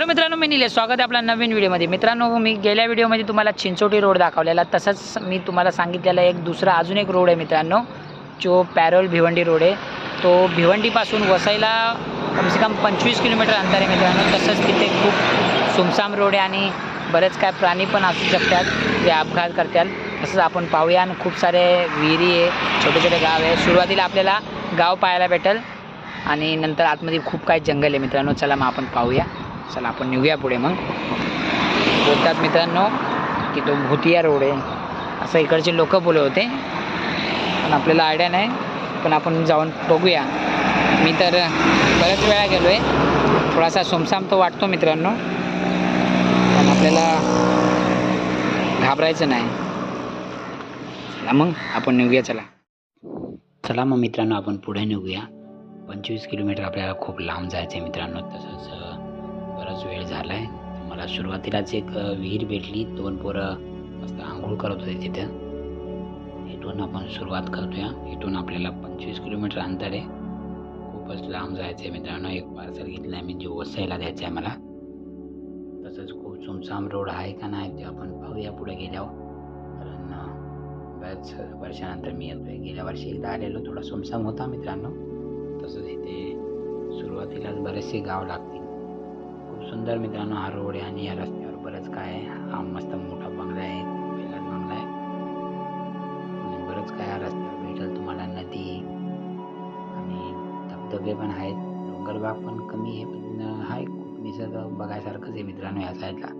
Hello मित्रांनो मी निलेश. स्वागत आहे आपल्या नवीन व्हिडिओमध्ये. मित्रांनो मी गेल्या व्हिडिओमध्ये तुम्हाला चिंचोटी रोड दाखवलेला. तसंच मी तुम्हाला सांगितलेला एक दुसरा अजून एक रोड आहे मित्रांनो जो पॅरोल भिवंडी रोड आहे. तो भिवंडीपासून वसईला कमसे कम पंचवीस किलोमीटर अंतर आहे मित्रांनो. तसंच तिथे खूप सुमसाम रोड आहे आणि बरेच काय प्राणी पण असू शकतात जे अपघात करतात. तसंच आपण पाहूया आणि खूप सारे विहिरी आहे छोटे छोटे गाव आहे. सुरुवातीला आपल्याला गाव पाहायला भेटेल आणि नंतर आतमध्ये खूप काही जंगल आहे मित्रांनो. चला मग आपण पाहूया. चला आपण निघूया पुढे मग. बोलतात मित्रांनो की तो भुतिया रोड आहे. असं इकडचे लोक बोलत होते. पण आपल्याला आयडिया नाही पण आपण जाऊन बघूया. मी तर बऱ्याच वेळा गेलो आहे थोडासा सुमसाम तो वाटतो मित्रांनो. पण आपल्याला घाबरायचं नाही. चला मग आपण निघूया चला. चला मग मित्रांनो आपण पुढे निघूया. पंचवीस किलोमीटर आपल्याला खूप लांब जायचं आहे मित्रांनो तसंच बराच वेळ झाला आहे मला सुरुवातीलाच एक विहीर भेटली. दोन पोरं मस्त आंघोळ करत होते तिथं. इथून आपण सुरुवात करतोया. इथून आपल्याला पंचवीस किलोमीटर अंतर आहे. खूपच लांब जायचं आहे मित्रांनो. एक पार्सल घेतलं आहे मी जे वसईला द्यायचं आहे मला. तसंच खूप चुमसाम रोड आहे का नाही ते आपण पाहूया पुढे गेल्यावर. कारण बऱ्याच वर्षानंतर मी येतोय. गेल्या वर्षी एकदा आलेलो. थोडा सुमसाम होता मित्रांनो. तसंच इथे सुरुवातीलाच बरेचसे गाव लागतील. खूप सुंदर मित्रांनो हा रोड आहे आणि या रस्त्यावर बरंच काय आहे. हा मस्त मोठा बंगला आहे पहिलाच बंगला आहे. आणि बरंच काय या रस्त्यावर भेटेल तुम्हाला नदी आणि धबधबे पण आहेत. डोंगरबाग पण कमी आहे पण आहे खूप निसर्ग बघायसारखंच आहे मित्रांनो या साईडला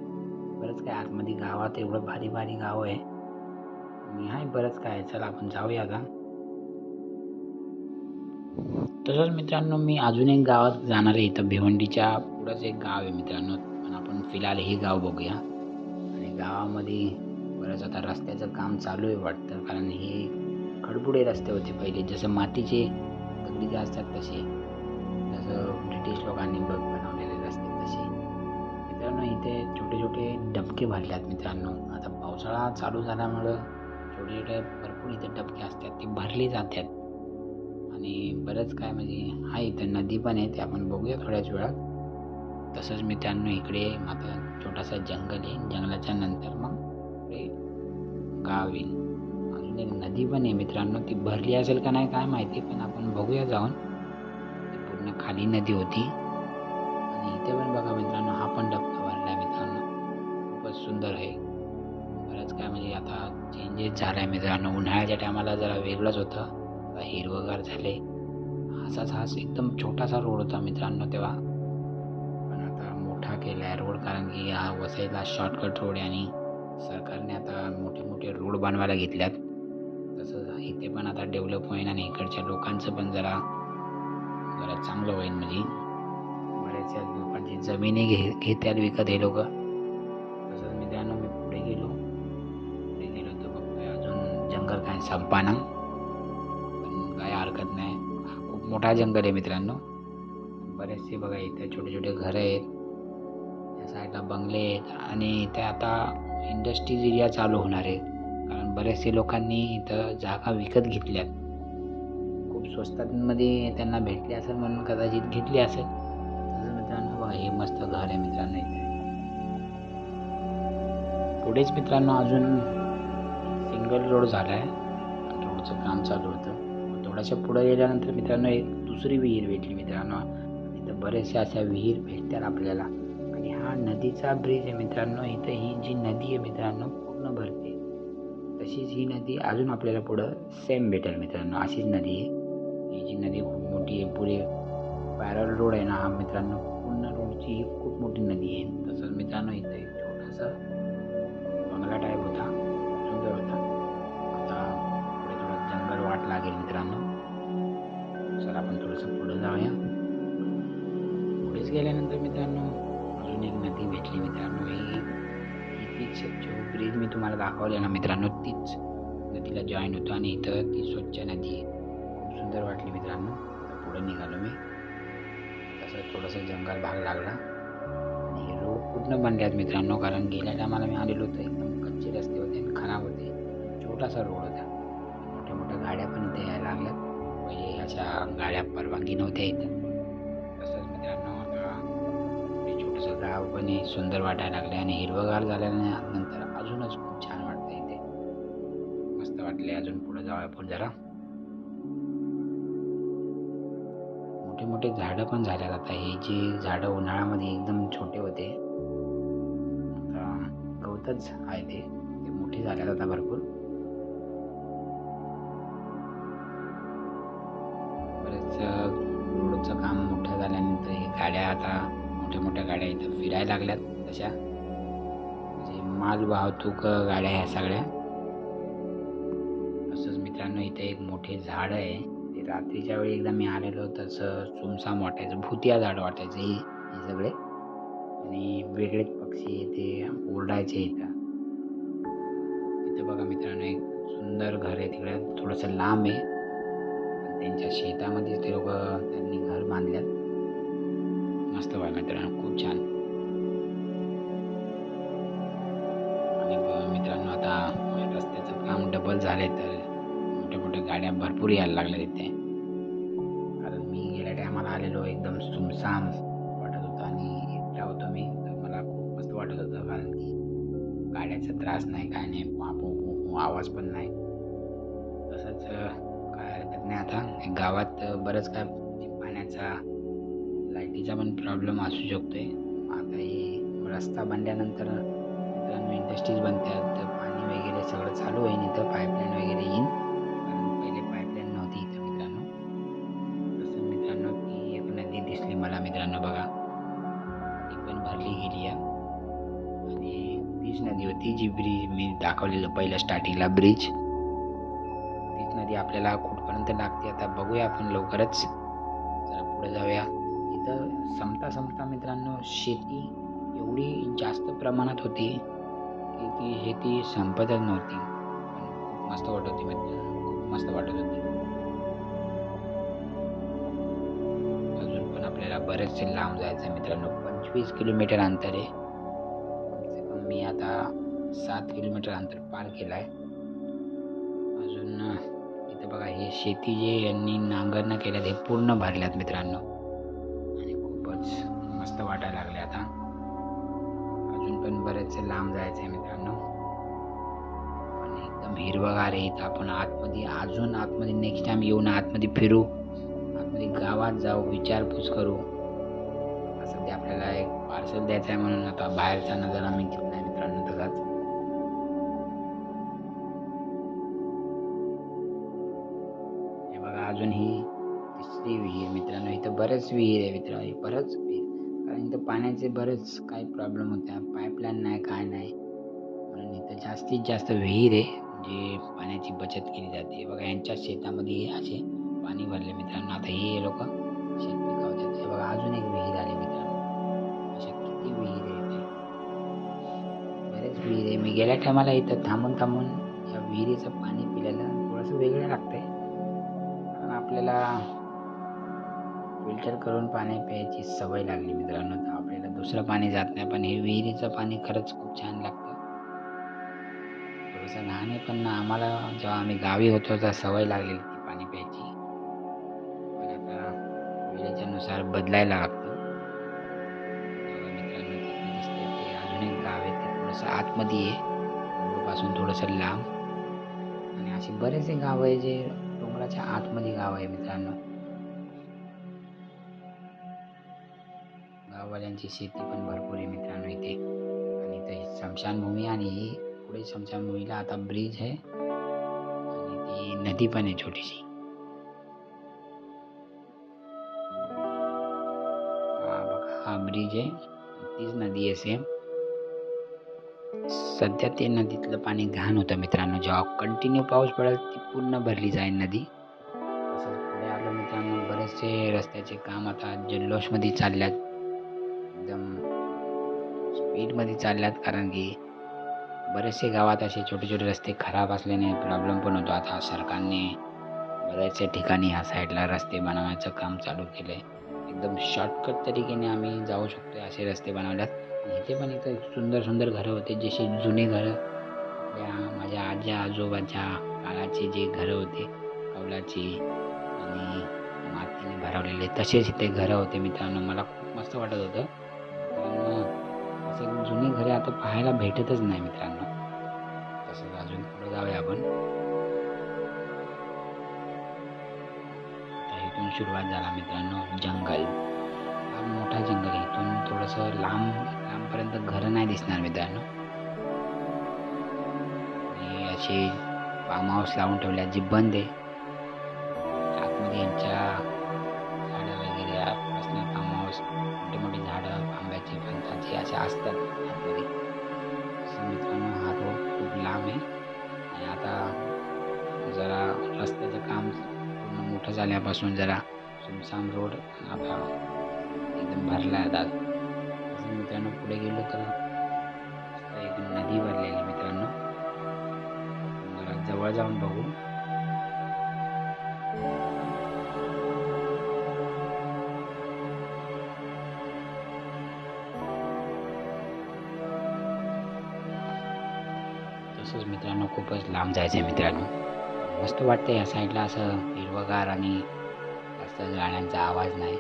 बरंच काय आतमध्ये गावात एवढं भारी भारी गाव आहे. आणि आहे बरंच काय आहे. चला आपण जाऊया आता. तसंच मित्रांनो मी अजून एक गावात जाणार आहे. इथं भिवंडीच्या पुढंच एक गाव आहे मित्रांनो. पण आपण फिलहाल हे गाव बघूया. आणि गावामध्ये बरंच आता रस्त्याचं काम चालू आहे वाटतं. कारण हे खडबुडे रस्ते होते पहिले. जसं मातीचे दगडी जे असतात तसे. जसं ब्रिटिश लोकांनी बघ बनवलेले रस्ते तसे. मित्रांनो इथे छोटे छोटे डबके भरले आहेत मित्रांनो. आता पावसाळा चालू झाल्यामुळं छोटे छोटे भरपूर इथे डबके असतात. ते भरले जातात. आणि बरंच काय म्हणजे आहे इथं. नदी पण आहे ते आपण बघूया थोड्याच वेळात. तसंच मित्रांनो इकडे आता छोटासा जंगल आहे. जंगलाच्या नंतर मग पुढे गाव येईल अजून एक नदी पण आहे मित्रांनो ती भरली असेल का नाही काय माहिती पण आपण बघूया जाऊन. ती पूर्ण खाली नदी होती. आणि इथे पण बघा मित्रांनो हा पण डबका भरला आहे मित्रांनो. खूपच सुंदर आहे. बरंच काय म्हणजे आता चेंजेस झाला आहे मित्रांनो. उन्हाळ्याच्या टायमाला जरा वेगळंच होतं. आता हिरवगार झाले. असाच हाच एकदम छोटासा रोड होता मित्रांनो तेव्हा. पण आता मोठा केला आहे रोड कारण की हा वसईला शॉर्टकट रोड आहे आणि सरकारने आता मोठे मोठे रोड बनवायला घेतल्यात. तसंच इथे पण आता डेव्हलप होईन आणि इकडच्या लोकांचं पण जरा जरा चांगलं होईल म्हणजे. बऱ्याचशा लोकांची जमिनी घे घेतात विकत हे लोक. तसंच मित्रांनो मी पुढे गेलो. पुढे गेलो तर बघतोय अजून जंगल काय संपाना मोठा जंगल आहे मित्रांनो. बरेचसे बघा इथे छोटे छोटे घरं आहेत. त्या साईडला बंगले आहेत आणि इथे आता इंडस्ट्रीज एरिया चालू होणार आहे. कारण बरेचसे लोकांनी इथं जागा विकत घेतल्यात. खूप स्वस्तांमध्ये त्यांना भेटली असेल म्हणून कदाचित घेतली असेल. तसंच मित्रांनो बघा हे मस्त घर आहे मित्रांनो इथे. पुढेच मित्रांनो अजून सिंगल रोड झाला आहे रोडचं काम चालू होतं. थोड्याशा पुढं गेल्यानंतर मित्रांनो एक दुसरी विहीर भेटली मित्रांनो. इथं बरेचशा अशा विहीर भेटतात आपल्याला. आणि हा नदीचा ब्रिज आहे मित्रांनो. इथं ही जी नदी आहे मित्रांनो पूर्ण भरते. तशीच ही नदी अजून आपल्याला पुढं सेम भेटेल मित्रांनो. अशीच नदी आहे. ही जी नदी खूप मोठी आहे पुढे पॅरल रोड आहे ना हा मित्रांनो. पूर्ण रोडची ही खूप मोठी नदी आहे. तसंच मित्रांनो इथं एक छोटासा बंगला टाईप होता. सुंदर होता. आता पुढे थोडं जंगल वाट लागेल मित्रांनो. गेल्यानंतर मित्रांनो अजून एक नदी भेटली मित्रांनो. ही तीच जो ब्रिज मी तुम्हाला दाखवले ना मित्रांनो तीच नदीला जॉईन होतो आणि इथं ती स्वच्छ नदी आहे. खूप सुंदर वाटली मित्रांनो. तर पुढे निघालो मी. तसं थोडंसं जंगल भाग लागला. आणि रोड पूर्ण बनले आहेत मित्रांनो कारण गेल्या टायमाला मी आलेलो होतो. एकदम कच्चे रस्ते होते आणि खराब होते. छोटासा रोड होता. मोठ्या मोठ्या गाड्या पण इथे यायला लागल्यात. म्हणजे अशा गाड्या परवानगी नव्हत्या इथं. गाव पण हे सुंदर वाटायला लागले आणि हिरवगार झाल्यानंतर अजूनच खूप छान वाटतं इथे. मस्त वाटले अजून पुढे जाऊ आपण जरा. मोठे मोठे झाडं पण झाल्यात आता. हे जे झाडं उन्हाळ्यामध्ये एकदम छोटे होते. आता गवतच आहे ते. ते मोठे झाल्यात आता भरपूर. बरेच रोडचं काम मोठं झाल्यानंतर हे गाड्या आता मोठ्या मोठ्या गाड्या इथं फिरायला लागल्यात. तशा. म्हणजे माल वाहतूक गाड्या ह्या सगळ्या. तसंच मित्रांनो इथे एक मोठे झाड आहे. ते रात्रीच्या वेळी एकदा मी आलेलो तसं सुमसाम वाटायचं. भुतिया झाड वाटायचं हे हे सगळे. आणि वेगळेच पक्षी ते ओरडायचे इथं. तिथं बघा मित्रांनो एक सुंदर घर आहे तिकडे. थोडंसं लांब आहे. त्यांच्या शेतामध्ये ते लोक त्यांनी घर बांधल्यात. मस्त बघा मित्रांनो खूप छान. आणि मित्रांनो आता रस्त्याचं काम डबल झाले तर मोठ्या मोठ्या गाड्या भरपूर यायला लागल्या तिथे कारण मी गेल्या टायमाला आलेलो एकदम सुमसाम वाटत होतं आणि एकटा होतो मी. तर मला खूप मस्त वाटत होतं कारण की गाड्याचा त्रास नाही काय नाही पापू आवाज पण नाही. तसंच काय हरकत नाही आता. गावात बरंच काय म्हणजे पाण्याचा तिचा पण प्रॉब्लेम असू शकतो आहे आता हे रस्ता बांधल्यानंतर मित्रांनो इंडस्ट्रीज बनतात तर पाणी वगैरे सगळं चालू होईल इथं पाईपलाईन वगैरे येईन कारण पहिले पाईपलाईन नव्हती इथं मित्रांनो. तसं मित्रांनो ती एक नदी दिसली मला मित्रांनो बघा. ती पण भरली गेली आहे. आणि तीच नदी होती जी ब्रिज मी दाखवलेलं पहिलं स्टार्टिंगला ब्रिज तीच नदी आपल्याला कुठपर्यंत लागते आता बघूया आपण लवकरच. जरा पुढे जाऊया. इथं संपता संपता मित्रांनो शेती एवढी जास्त प्रमाणात होती की ती शेती संपतच नव्हती. पण खूप मस्त वाटत होती मित्रांनो खूप मस्त वाटत होती. अजून पण आपल्याला बरेचसे लांब जायचं आहे मित्रांनो पंचवीस किलोमीटर अंतर. आहे कमसे कम मी आता सात किलोमीटर अंतर पार केलं आहे अजून इथं बघा हे शेती जे यांनी नांगरणं केल्यात हे पूर्ण भरल्यात मित्रांनो. पण लांब जायचं आहे मित्रांनो. आणि एकदम हिरवगार आहे इथं आपण आतमध्ये. अजून आतमध्ये नेक्स्ट टाइम येऊन आतमध्ये फिरू. आतमध्ये गावात जाऊ विचारपूस करू. सध्या आपल्याला एक पार्सल द्यायचं आहे म्हणून आता बाहेरचा नजारा मी घेतला आहे मित्रांनो तसाच. हे बघा अजून ही तिसरी विहीर मित्रांनो. इथं बरेच विहीर आहे मित्रांनो. बरंच आणि इथं पाण्याचे बरेच काही प्रॉब्लेम होत्या. पाईपलाईन नाही काय नाही. म्हणून इथं जास्तीत जास्त विहीर आहे जे पाण्याची बचत केली जाते. बघा यांच्या शेतामध्ये असे पाणी भरले मित्रांनो. आता हे लोक शेत पिकवतात. हे बघा अजून एक विहीर आली मित्रांनो. अशा किती विहीर आहे ते. बरेच विहीर आहे. मी गेल्या टायमाला इथं थांबून थांबून या विहिरीचं पाणी पिल्याला थोडंसं वेगळं लागतंय. कारण आपल्याला फिल्टर करून पाणी प्यायची सवय लागली मित्रांनो. तर आपल्याला दुसरं पाणी जात नाही पण हे विहिरीचं पाणी खरंच खूप छान लागतं. थोडंसं लहान आहे पण आम्हाला जेव्हा आम्ही गावी होतो तेव्हा सवय लागलेली ती पाणी प्यायची. पण आता वेळेच्यानुसार बदलायला लागतं. मित्रांनो तिथे ते अजून एक गाव आहे ते थोडंसं आतमध्ये आहे. पासून थोडंसं लांब. आणि असे बरेचसे गाव आहे जे डोंगराच्या आतमध्ये गाव आहे मित्रांनो. गाववाल्यांची शेती पण भरपूर आहे मित्रांनो इथे. आणि इथे स्मशानभूमी आणि ही पुढे स्मशानभूमीला आता ब्रिज आहे. आणि ती नदी पण आहे छोटीशी. हा हा ब्रिज आहे. तीच नदी आहे सेम सध्या ते नदीतलं पाणी घाण होतं मित्रांनो. जेव्हा कंटिन्यू पाऊस पडेल ती पूर्ण भरली जाईल नदी. तसंच पुढे आलं मित्रांनो बरेचसे रस्त्याचे काम आता जल्लोषमध्ये चालल्यात. एकदम स्पीडमध्ये चालल्यात कारण की बरेचसे गावात असे छोटे छोटे रस्ते खराब असल्याने प्रॉब्लेम पण होतो. आता सरकारने बऱ्याचशा ठिकाणी ह्या साईडला रस्ते बनवण्याचं काम चालू केलं आहे एकदम शॉर्टकट तरीकेने आम्ही जाऊ शकतो असे रस्ते बनवल्यात. इथे पण इथं सुंदर सुंदर घरं होते. जसे जुने घरं आपल्या माझ्या आजी आजोबाच्या काळाचे जे घरं होते कौलाची आणि मातीने भरवलेले तसेच इथे घरं होते मित्रांनो. मला खूप मस्त वाटत होतं. असं जुनी घरे आता पाहायला भेटतच नाही मित्रांनो. तसंच अजून पुढे जाऊया आपण. इथून सुरुवात झाला मित्रांनो जंगल. हा मोठा जंगल इथून थोडंसं लांब लांबपर्यंत घरं नाही दिसणार मित्रांनो. आणि असे फार्म हाऊस लावून ठेवले जी बंद आहे. फणसाचे असे असतात. आतमध्ये असं मित्रांनो हा रोड खूप लांब आहे. आणि आता जरा रस्त्याचं काम पूर्ण मोठं झाल्यापासून जरा सुमसाम रोड आता एकदम भरला आहे आता. तसं मित्रांनो पुढे गेलो तर एकदम एक नदी भरलेली आहे मित्रांनो. जरा जवळ जाऊन बघू. खूपच लांब जायचं आहे मित्रांनो. मस्त वाटतं या साईडला असं हिरवगार आणि जास्त गाण्यांचा आवाज नाही.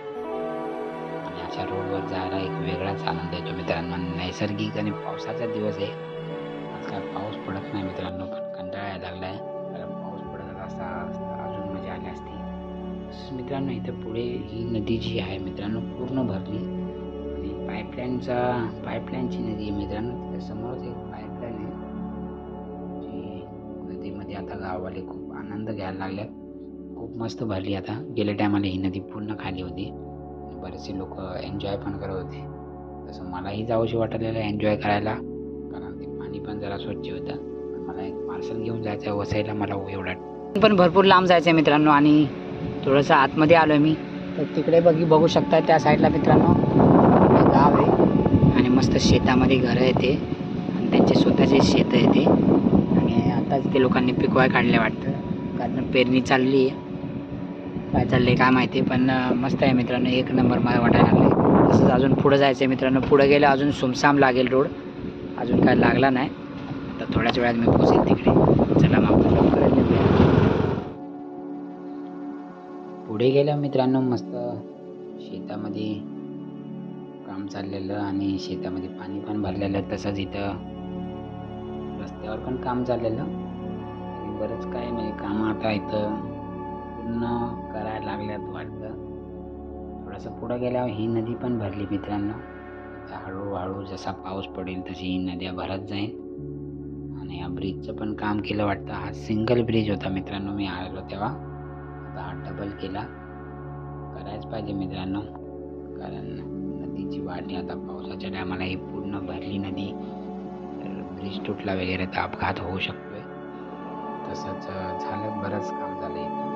आणि अशा रोडवर जायला एक वेगळाच आनंद येतो मित्रांनो. नैसर्गिक आणि पावसाचा दिवस आहे. आजकाल पाऊस पडत नाही मित्रांनो. पण कंटाळा यायला लागला आहे कारण पाऊस पडत असता असता अजून मजा आली असती. तसंच मित्रांनो इथं पुढे ही नदी जी आहे मित्रांनो पूर्ण भरली. आणि पाईपलाईनचा पाईपलाईनची नदी आहे मित्रांनो. तिथं समोरच एक गाववाले खूप आनंद घ्यायला लागल्यात खूप मस्त भरली आता. गेल्या टायमाला ही नदी पूर्ण खाली होती. बरेचसे लोक एन्जॉय पण करत होते. तसं मलाही जाऊशी वाटलेलं एन्जॉय करायला. कारण ते पाणी पण जरा स्वच्छ होतं. पण मला एक पार्सल घेऊन जायचं आहे वसायला मला हो एवढा पण भरपूर लांब जायचं आहे मित्रांनो. आणि थोडंसं आतमध्ये आलो आहे मी. तर तिकडे बघी बघू शकता त्या साईडला मित्रांनो. गाव आहे. आणि मस्त शेतामध्ये घरं आहे ते. आणि त्यांचे स्वतःचे शेत आहे आत्ताच ते लोकांनी पिकवाय काढले वाटतं. कारण पेरणी चालली आहे. काय चाललंय काय माहिती पण मस्त आहे मित्रांनो. एक नंबर मला वाटायला लागले तसंच अजून पुढं जायचं आहे मित्रांनो. पुढं गेलं अजून सुमसाम लागेल रोड. अजून काय लागला नाही. आता थोड्याच वेळात मी पोचेल तिकडे. चला मग आपण पुढे गेलं मित्रांनो मस्त शेतामध्ये काम चाललेलं आणि शेतामध्ये पाणी पण भरलेलं तसंच इथं त्यावर पण काम झालेलं. आणि बरंच काय म्हणजे कामं आता इथं पूर्ण करायला लागल्यात वाटतं. थोडंसं पुढं गेल्यावर ही नदी पण भरली मित्रांनो. आता हळूहळू जसा पाऊस पडेल तशी ही नद्या भरत जाईल. आणि या ब्रिजचं पण काम केलं वाटतं. हा सिंगल ब्रिज होता मित्रांनो. मी आलो तेव्हा. आता हा डबल केला. करायच पाहिजे मित्रांनो. कारण नदीची वाढली आता पावसाच्या टायमाला ही पूर्ण भरली नदी. ब्रिज तुटला वगैरे तर अपघात होऊ शकतोय. तसंच झालं बरंच काम झालं इथं.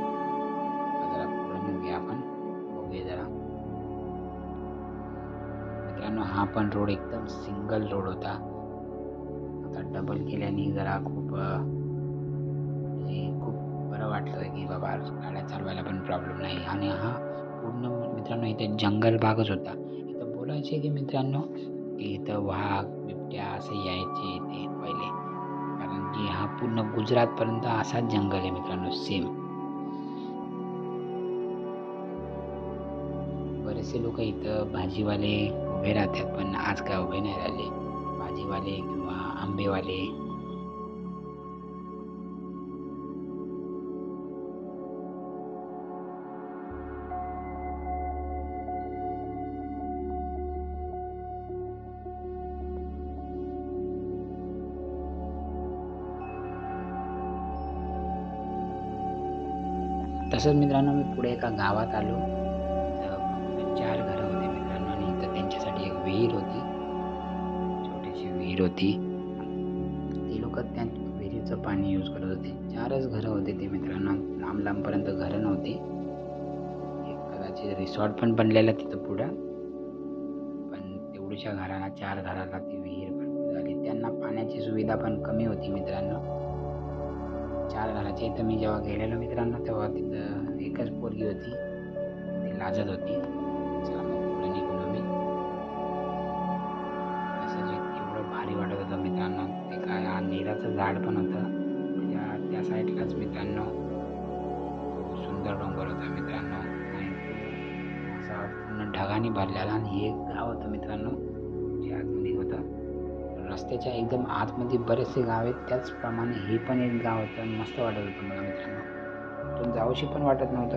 जरा पुढे निघूया आपण. बघूया जरा. मित्रांनो हा पण रोड एकदम सिंगल रोड होता. आता डबल केल्याने जरा खूप म्हणजे खूप बरं वाटलं की बाबा गाड्या चालवायला पण प्रॉब्लेम नाही. आणि हा पूर्ण मित्रांनो इथे जंगल भागच होता. इथं बोलायचे की मित्रांनो की इथं वाघ बिबट्या असे यायचे ते पहिले. कारण की हा पूर्ण गुजरातपर्यंत असाच जंगल आहे मित्रांनो सेम बरेचसे लोक इथं भाजीवाले उभे राहतात पण आज काय उभे नाही राहिले. भाजीवाले किंवा आंबेवाले असंच मित्रांनो मी पुढे एका गावात आलो. तर चार घरं होते मित्रांनो आणि इथं त्यांच्यासाठी एक विहीर होती. छोटीशी विहीर होती. ते लोक त्या विहिरीचं पाणी यूज करत होते. चारच घरं होते ते मित्रांनो. लांब लांबपर्यंत घरं नव्हती. एक कदाचित रिसॉर्ट पण बनलेला तिथं पुढं. पण तेवढीच्या घराला चार घराला ती विहीर पण झाली. त्यांना पाण्याची सुविधा पण कमी होती मित्रांनो. चार घराच्या इथं मी जेव्हा गेलेलो मित्रांनो तेव्हा तिथं एकच पोरगी होती. ती लाजत होती. चला मग पुढे निघून मी असं जे एवढं भारी वाटत होतं मित्रांनो. ते काय हा निराचं झाड पण होतं. त्या त्या साईडलाच मित्रांनो खूप सुंदर डोंगर होता मित्रांनो. असा पूर्ण ढगाने भरलेला आणि हे एक गाव होतं मित्रांनो. रस्त्याच्या एकदम आतमध्ये बरेचसे गाव आहेत. त्याचप्रमाणे हे पण एक गाव होतं. मस्त वाटत होतं मला मित्रांनो. तो जाऊशी पण वाटत नव्हतं.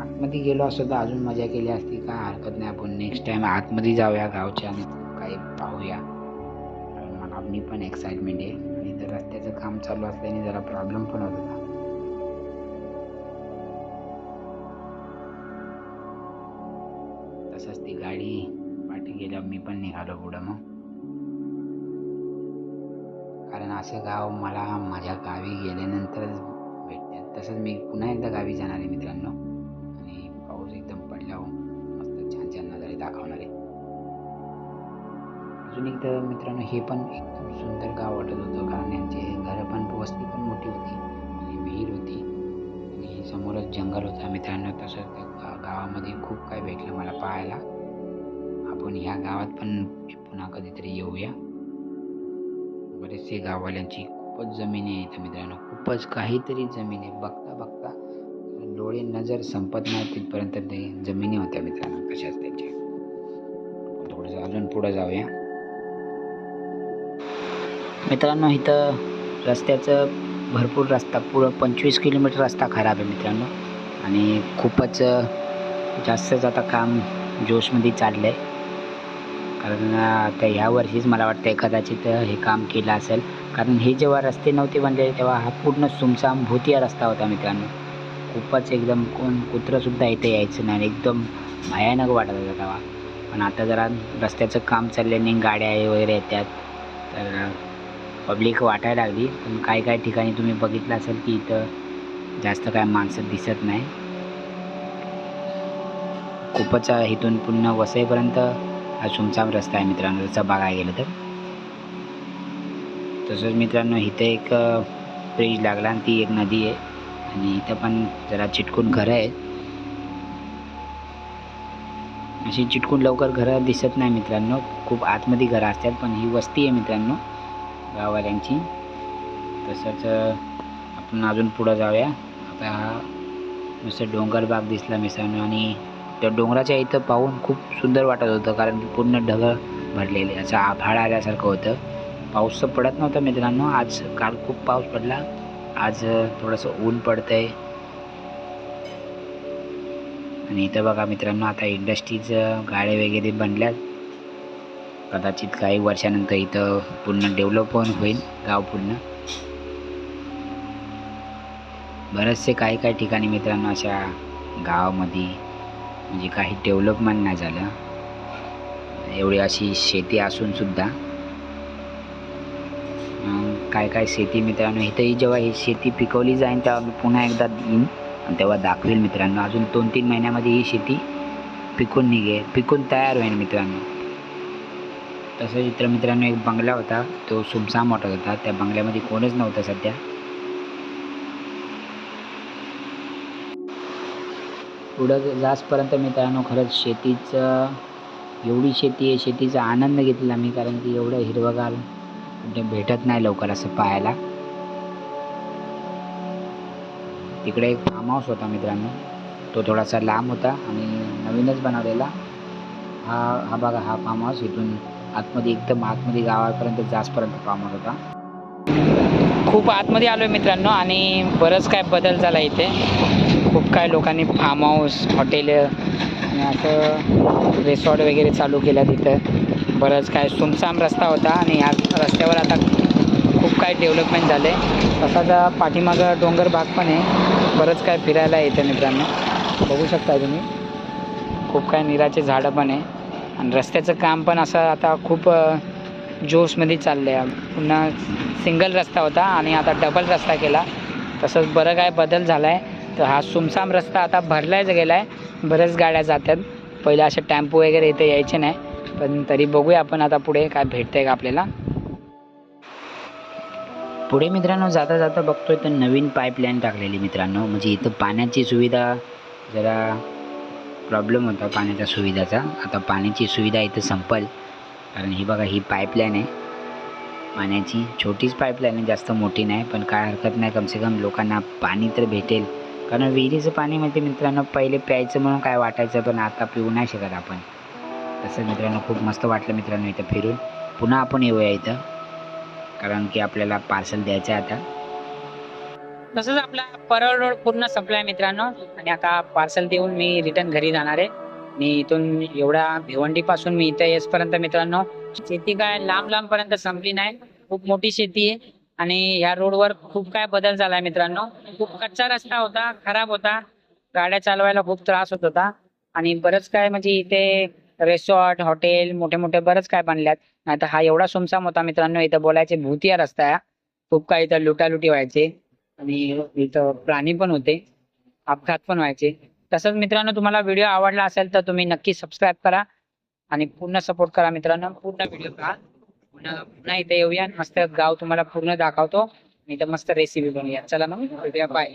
आतमध्ये गेलो असतो तर अजून मजा केली असती. काय हरकत नाही. आपण नेक्स्ट टाईम आतमध्ये जाऊया गावच्या आणि काही पाहूया. मला मी पण एक्साइटमेंट आहे. आणि तर रस्त्याचं काम चालू असल्याने जरा प्रॉब्लेम पण होत होता. तसंच ती गाडी पाठी गेल्यावर मी पण निघालो पुढं मग. असं गाव मला माझ्या गावी गेल्यानंतरच भेटते तसंच मी पुन्हा एकदा गावी जाणार आहे मित्रांनो. आणि पाऊस एकदम पडल्यावर मस्त छान छान नजारे दाखवणार आहे. अजून एकदा मित्रांनो हे पण एकदम सुंदर गाव वाटत होतं कारण यांचे घरं पण वस्ती पण मोठी होती आणि विहीर होती. आणि समोरच जंगल होता. मित्रांनो तसंच त्या गावामध्ये खूप काही भेटलं मला पाहायला. आपण ह्या गावात पण पुन्हा कधीतरी येऊया. बरेचसे गाववाल्यांची खूपच जमिनी आहे इथं मित्रांनो. खूपच काहीतरी जमीन आहे. बघता बघता डोळे नजर संपत नाही तिथपर्यंत ते जमिनी होत्या मित्रांनो. तशाच त्यांच्या. थोडंसं अजून पुढं जाऊया. मित्रांनो इथं रस्त्याचं भरपूर रस्ता पुढं पंचवीस किलोमीटर रस्ता खराब आहे मित्रांनो. आणि खूपच जास्तच आता काम जोशमध्ये चाललं आहे कारण आता ह्या वर्षीच मला वाटतं कदाचित हे काम केलं असेल. कारण हे जेव्हा रस्ते नव्हते बनले तेव्हा हा पूर्ण सुमसाम भूतिया रस्ता होता मित्रांनो. खूपच एकदम कोण कुत्रंसुद्धा इथे यायचं नाही. एकदम भयानक वाटत होता तेव्हा. पण आता जरा रस्त्याचं काम चालल्याने गाड्या वगैरे येतात. तर पब्लिक वाटायला लागली. पण काही काही ठिकाणी तुम्ही बघितलं असेल की इथं जास्त काय माणसं दिसत नाही. खूपच इथून पुन्हा वसईपर्यंत हा सुमसाम रस्ता आहे मित्रांनो जसं बघायला गेलं तर. तसंच मित्रांनो इथं एक ब्रिज लागला आणि ती एक नदी आहे. आणि इथं पण जरा चिटकून घरं आहेत. अशी चिटकून लवकर घरं दिसत नाही मित्रांनो. खूप आतमध्ये घरं असतात पण ही वस्ती आहे मित्रांनो गाववाल्यांची. तसंच आपण अजून पुढं जाऊया. आता हा नुसतं डोंगरबाग दिसला मित्रांनो आणि त्या डोंगराच्या इथं पाहून खूप सुंदर वाटत होतं कारण पूर्ण ढगं भरलेले. असं आभाळ आल्यासारखं होतं. पाऊस तर पडत नव्हता मित्रांनो आज काल खूप पाऊस पडला. आज थोडंसं ऊन पडतं आहे आणि इथं बघा मित्रांनो आता इंडस्ट्रीज गाड्या वगैरे बनल्यात. कदाचित काही वर्षानंतर इथं पूर्ण डेव्हलप पण होईल गाव पूर्ण. बरेचसे काही काही ठिकाणी मित्रांनो अशा गावामध्ये म्हणजे काही डेव्हलपमेंट नाही झालं. एवढी अशी शेती असून सुद्धा. काय काय शेती मित्रांनो इथंही जेव्हा ही शेती पिकवली जाईल तेव्हा मी पुन्हा एकदा येईन आणि तेव्हा दाखवेल मित्रांनो अजून दोन तीन महिन्यामध्ये ही शेती पिकून निघेल पिकून तयार होईल मित्रांनो. तसंच इतर मित्रांनो एक बंगला होता तो सुमसाम वाटत होता. त्या बंगल्यामध्ये कोणच नव्हतं सध्या. पुढं जासपर्यंत मित्रांनो खरंच शेतीचं एवढी शेती आहे शेतीचा आनंद घेतला मी कारण की एवढं हिरवगार कुठे भेटत नाही लवकर असं पाहायला. तिकडे एक फार्म हाऊस होता मित्रांनो. तो थोडासा लांब होता आणि नवीनच बनवलेला. हा हा बघा हा फार्म हाऊस इथून आतमध्ये एकदम आतमध्ये गावापर्यंत जासपर्यंत फार्म हाऊस होता. खूप आतमध्ये आलो आहे मित्रांनो आणि बरंच काय बदल झाला इथे. खूप काही लोकांनी फार्म हाऊस हॉटेल आणि असं रिसॉर्ट वगैरे चालू केलं तिथं बरंच काय सुमसाम रस्ता होता आणि या रस्त्यावर आता खूप काही डेव्हलपमेंट झालं आहे तसाच पाठीमागं डोंगर भाग पण आहे. बरंच काय फिरायला येतं मित्रांनो. बघू शकता तुम्ही. खूप काय निराचे झाडं पण आहे. आणि रस्त्याचं काम पण असं आता खूप जोशमध्ये चाललं आहे पुन्हा सिंगल रस्ता होता आणि आता डबल रस्ता केला. तसंच बरं काय बदल झाला आहे तर हा सुमसाम रस्ता आता भरलाच गेला आहे बऱ्याच गाड्या जातात. पहिले असे टॅम्पो वगैरे इथे यायचे नाही. पण तरी बघूया आपण आता पुढे काय भेटतंय का आपल्याला. पुढे मित्रांनो जाता जाता बघतोय तर नवीन पाईपलाईन टाकलेली मित्रांनो. म्हणजे इथं पाण्याची सुविधा जरा प्रॉब्लेम होता पाण्याच्या सुविधाचा. आता पाण्याची सुविधा इथं संपल. कारण ही बघा ही पाईपलाईन आहे. पाण्याची छोटीच पाईपलाईन आहे जास्त मोठी नाही. पण काय हरकत नाही. कमसे कम लोकांना पाणी तर भेटेल. कारण विहिरीचं पाणी म्हणजे मित्रांनो पहिले प्यायचं म्हणून काय वाटायचं पण आता पिऊ नाही शकत आपण. तसं मित्रांनो खूप मस्त वाटलं मित्रांनो इथं फिरून. पुन्हा आपण येऊया इथं कारण की आपल्याला पार्सल द्यायचं आहे आता. तसंच आपला परळ रोड पूर्ण संपलाय मित्रांनो आणि आता पार्सल देऊन मी रिटर्न घरी जाणार आहे. मी इथून एवढ्या भिवंडी पासून मी इथे येसपर्यंत मित्रांनो शेती काय लांब लांब पर्यंत संपली नाही. खूप मोठी शेती आहे. आणि ह्या रोडवर खूप काय बदल झालाय मित्रांनो. खूप कच्चा रस्ता होता खराब होता. गाड्या चालवायला खूप त्रास होत होता. आणि बरंच काय म्हणजे इथे रेसॉर्ट हॉटेल मोठे मोठे बरंच काय बांधल्यात नाही तर हा एवढा सुमसाम होता मित्रांनो इथं बोलायचे भूतिया रस्ता आहे खूप काय इथं लुटालुटी व्हायचे. आणि इथं प्राणी पण होते. अपघात पण व्हायचे. तसंच मित्रांनो तुम्हाला व्हिडिओ आवडला असेल तर तुम्ही नक्की सबस्क्राईब करा. आणि पूर्ण सपोर्ट करा मित्रांनो. पूर्ण व्हिडिओ पहा. पुन्हा पुन्हा इथे येऊया मस्त गाव तुम्हाला पूर्ण दाखवतो. आणि इथं मस्त रेसिपी बनवूया. चला मग भेटूया. बाय